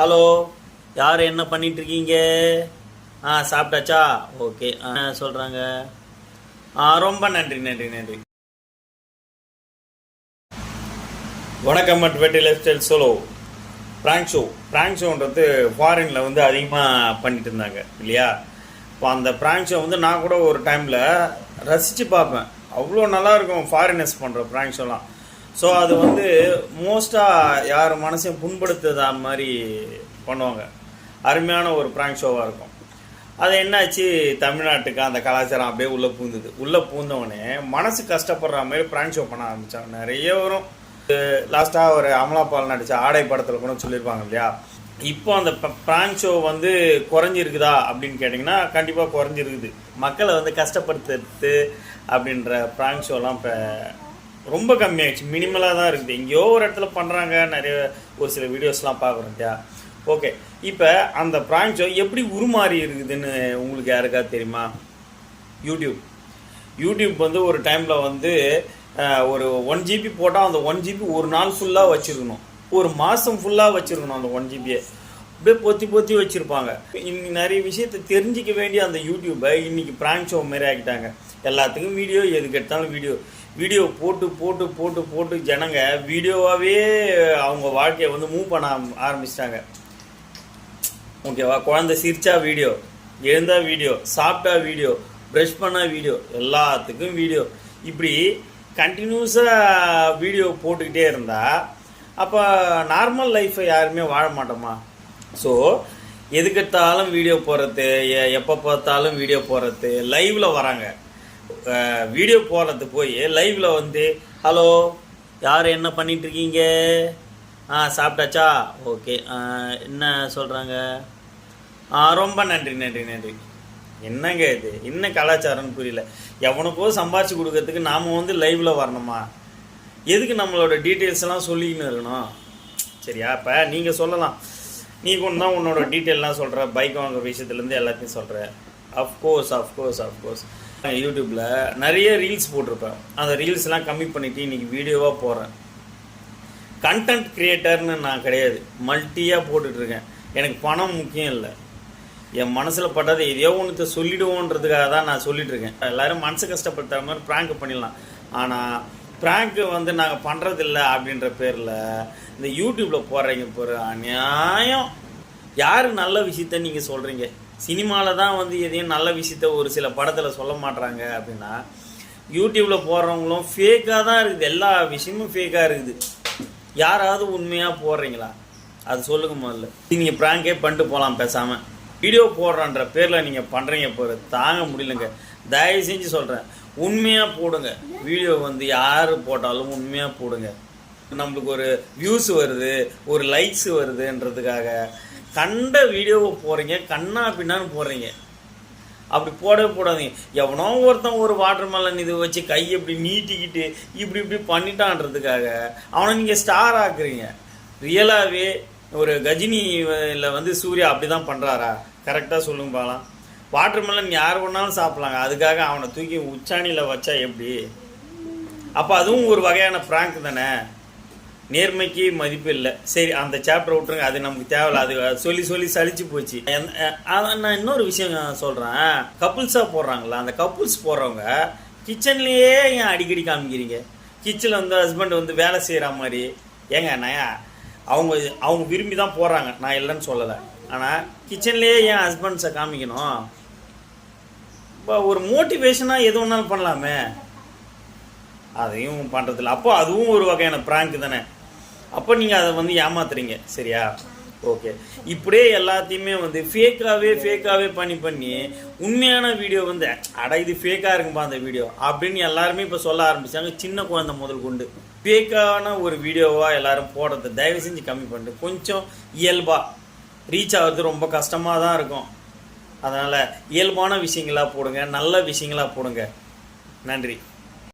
Hello யார் என்ன பண்ணிட்டு இருக்கீங்க ஆ சாப்பிட்டாச்சா? ஓகே. ஆ சொல்கிறாங்க ஆ ரொம்ப நன்றி நன்றி நன்றி. வணக்கம் at Vetti lifestyle solo prank show prank ஷோன்றது ஃபாரினில் வந்து அதிகமாக பண்ணிட்டு இருந்தாங்க இல்லையா? இப்போ அந்த பிராங்க் ஷோ வந்து நான் கூட ஒரு டைமில் ரசித்து பார்ப்பேன். அவ்வளோ நல்லா இருக்கும் ஃபாரினர்ஸ் பண்ணுற பிராங்க் ஷோலாம் ஸோ அது வந்து மோஸ்ட்டாக யார் மனசையும் புண்படுத்துதா மாதிரி பண்ணுவாங்க. அருமையான ஒரு ப்ராங்க் ஷோவாக இருக்கும். அது என்னாச்சு? தமிழ்நாட்டுக்கு அந்த கலாச்சாரம் அப்படியே உள்ளே பூந்தது உள்ளே பூந்தவொடனே மனசு கஷ்டப்படுற மாதிரி ப்ராங்க் ஷோ பண்ண ஆரம்பித்தாங்க நிறைய வரும். லாஸ்ட்டாக ஒரு அமலாபால் நடித்த ஆடை படத்தில் கூட சொல்லியிருப்பாங்க இல்லையா? இப்போ அந்த பிராங்க் ஷோ வந்து குறைஞ்சிருக்குதா அப்படின்னு கேட்டிங்கன்னா கண்டிப்பாக குறைஞ்சிருக்குது. மக்களை வந்து கஷ்டப்படுத்துறது அப்படின்ற பிராங்க் ஷோலாம் இப்போ ரொம்ப கம்மியாகிடுச்சு மினிமலாக தான் இருக்குது. எங்கேயோ ஒரு இடத்துல பண்ணுறாங்க நிறைய ஒரு சில வீடியோஸ்லாம் பார்க்குறோம் இல்லையா? ஓகே இப்போ அந்த ப்ராங்க் ஷோ எப்படி உருமாறி இருக்குதுன்னு உங்களுக்கு யாருக்கா தெரியுமா? யூடியூப் யூடியூப் வந்து ஒரு டைமில் வந்து ஒரு ஒன் ஜிபி போட்டால் அந்த ஒன் ஜிபி ஒரு நாள் ஃபுல்லாக வச்சுருக்கணும். ஒரு மாதம் ஃபுல்லாக வச்சுருக்கணும் அந்த ஒன் ஜிபியை அப்படியே பொத்தி பொத்தி வச்சுருப்பாங்க. இன்னைக்கு நிறைய விஷயத்தை தெரிஞ்சிக்க வேண்டிய அந்த யூடியூப்பை இன்றைக்கி ப்ராங்க் ஷோ மாரி ஆக்கிட்டாங்க. எல்லாத்துக்கும் வீடியோ எதுக்கு எடுத்தாலும் வீடியோ வீடியோ போட்டு போட்டு போட்டு போட்டு ஜனங்க வீடியோவாகவே அவங்க வாழ்க்கையை வந்து மூவ் பண்ண ஆரம்பிச்சிட்டாங்க. ஓகேவா? குழந்தை சிரிச்சா வீடியோ எழுந்தா வீடியோ சாப்பிட்டா வீடியோ ப்ரஷ் பண்ணால் வீடியோ எல்லாத்துக்கும் வீடியோ. இப்படி கண்டினியூஸாக வீடியோ போட்டுக்கிட்டே இருந்தால் அப்போ நார்மல் லைஃப்பை யாருமே வாழ மாட்டோமா? ஸோ எதுக்கெடுத்தாலும் வீடியோ போடுறது எப்போ பார்த்தாலும் வீடியோ போடுறது லைவில் வராங்க. வீடியோ போடுறது போய் லைவில் வந்து ஹலோ யார் என்ன பண்ணிகிட்ருக்கீங்க ஆ சாப்பிட்டாச்சா? ஓகே என்ன சொல்கிறாங்க ஆ ரொம்ப நன்றி நன்றி நன்றி. என்னங்க இது? என்ன கலாச்சாரம்னு புரியல. எவனுக்கோ சம்பாரிச்சு கொடுக்கறதுக்கு நாம் வந்து லைவில் வரணுமா? எதுக்கு நம்மளோட டீட்டெயில்ஸ் எல்லாம் சொல்லிக்கின்னு இருக்கணும்? சரியா இப்போ நீங்கள் சொல்லலாம். நீ கொண்டு தான் உன்னோட டீட்டெயிலெலாம் சொல்கிற பைக் வாங்க விஷயத்துலேருந்து எல்லாத்தையும் சொல்கிற அஃப்கோர்ஸ் அஃப்கோர்ஸ் அஃப்கோர்ஸ் யூடியூப்பில் நிறைய ரீல்ஸ் போட்டிருப்பேன். அந்த ரீல்ஸ்லாம் கம்மி பண்ணிவிட்டு இன்றைக்கி வீடியோவாக போடுறேன் கண்டென்ட் க்ரியேட்டர்னு நான் கிடையாது. மல்ட்டியாக போட்டுட்ருக்கேன் எனக்கு பணம் முக்கியம் இல்லை. என் மனசில் பட்டதை எதையோ ஒன்றுத்த சொல்லிடுவோன்றதுக்காக தான் நான் சொல்லிட்டு இருக்கேன் எல்லாரும் மனசு கஷ்டப்படுத்துகிற மாதிரி ப்ராங்க் பண்ணிடலாம். ஆனால் ப்ராங்க்கு வந்து நாங்கள் பண்ணுறதில்ல அப்படின்ற பேரில் இந்த யூடியூப்பில் போடுறீங்க போகிற அநியாயம். யார் நல்ல விஷயத்த நீங்கள் சொல்கிறீங்க சினிமாவில் தான் வந்து எதையும் நல்ல விஷயத்த ஒரு சில படத்தில் சொல்ல மாட்றாங்க அப்படின்னா யூடியூப்பில் போடுறவங்களும் ஃபேக்காக தான் இருக்குது. எல்லா விஷயமும் ஃபேக்காக இருக்குது. யாராவது உண்மையாக போடுறீங்களா? அது சொல்லுங்க முதல்ல. நீங்கள் ப்ராங்கே பண்ணிட்டு போகலாம் பேசாமல் வீடியோ போடுறன்ற பேரில் நீங்கள் பண்ணுறீங்க போகிற தாங்க முடியலங்க. தயவு செஞ்சு சொல்கிறேன் உண்மையாக போடுங்க. வீடியோ வந்து யார் போட்டாலும் உண்மையாக போடுங்க. நம்மளுக்கு ஒரு வியூஸ் வருது ஒரு லைக்ஸ் வருதுன்றதுக்காக கண்ட வீடியோவை போடுறீங்க கண்ணா பின்னான்னு போடுறீங்க. அப்படி போடவே போடாதீங்க. எவனோ ஒருத்தன் ஒரு வாட்டர் மெலன் இது வச்சு கை இப்படி நீட்டிக்கிட்டு இப்படி இப்படி பண்ணிட்டான்றதுக்காக அவனை நீங்கள் ஸ்டார் ஆக்குறீங்க. ரியலாகவே ஒரு கஜினியில் வந்து சூர்யா அப்படி தான் பண்ணுறாரா கரெக்டாக சொல்லுங்க பார்க்கலாம் வாட்டர் மெலன் யார் வேணாலும் சாப்பிட்லாங்க. அதுக்காக அவனை தூக்கி உச்சாணியில் வச்சா எப்படி? அப்போ அதுவும் ஒரு வகையான ஃப்ராங்க் தானே? நேர்மைக்கு மதிப்பு இல்லை. சரி அந்த சாப்டர் விட்டுருங்க. அது நமக்கு தேவையில்ல. அது சொல்லி சொல்லி சலிச்சு போச்சு. நான் இன்னொரு விஷயம் சொல்கிறேன் கப்புள்ஸாக போடுறாங்களா அந்த கப்புள்ஸ் போடுறவங்க கிச்சன்லேயே ஏன் அடிக்கடி காமிக்கிறீங்க? கிச்சனில் வந்து ஹஸ்பண்ட் வந்து வேலை செய்கிற மாதிரி. ஏங்க நான் அவங்க அவங்க விரும்பி தான் போடுறாங்க. நான் இல்லைன்னு சொல்லலை. ஆனால் கிச்சன்லேயே ஏன் ஹஸ்பண்ட்ஸை காமிக்கணும்? இப்போ ஒரு மோட்டிவேஷனாக எது வேணாலும் பண்ணலாமே. அதையும் பண்ணுறதில்ல அப்போ அதுவும் ஒரு வகையான ப்ராங்க் தானே. அப்போ நீங்கள் அதை வந்து ஏமாத்துறீங்க சரியா? ஓகே இப்படியே எல்லாத்தையுமே வந்து ஃபேக்காகவே ஃபேக்காகவே பண்ணி பண்ணி உண்மையான வீடியோ வந்து அட இது ஃபேக்காக இருக்கும்பா அந்த வீடியோ அப்படின்னு எல்லாருமே இப்போ சொல்ல ஆரம்பித்தாங்க சின்ன குழந்தை முதல் கொண்டு. ஃபேக்கான ஒரு வீடியோவாக எல்லாரும் போடுறத தயவு செஞ்சு கம்மி பண்ணிட்டு கொஞ்சம் இயல்பாக ரீச் ஆகிறது ரொம்ப கஷ்டமாக தான் இருக்கும். அதனால் இயல்பான விஷயங்களா போடுங்க நல்ல விஷயங்களா போடுங்க. நன்றி.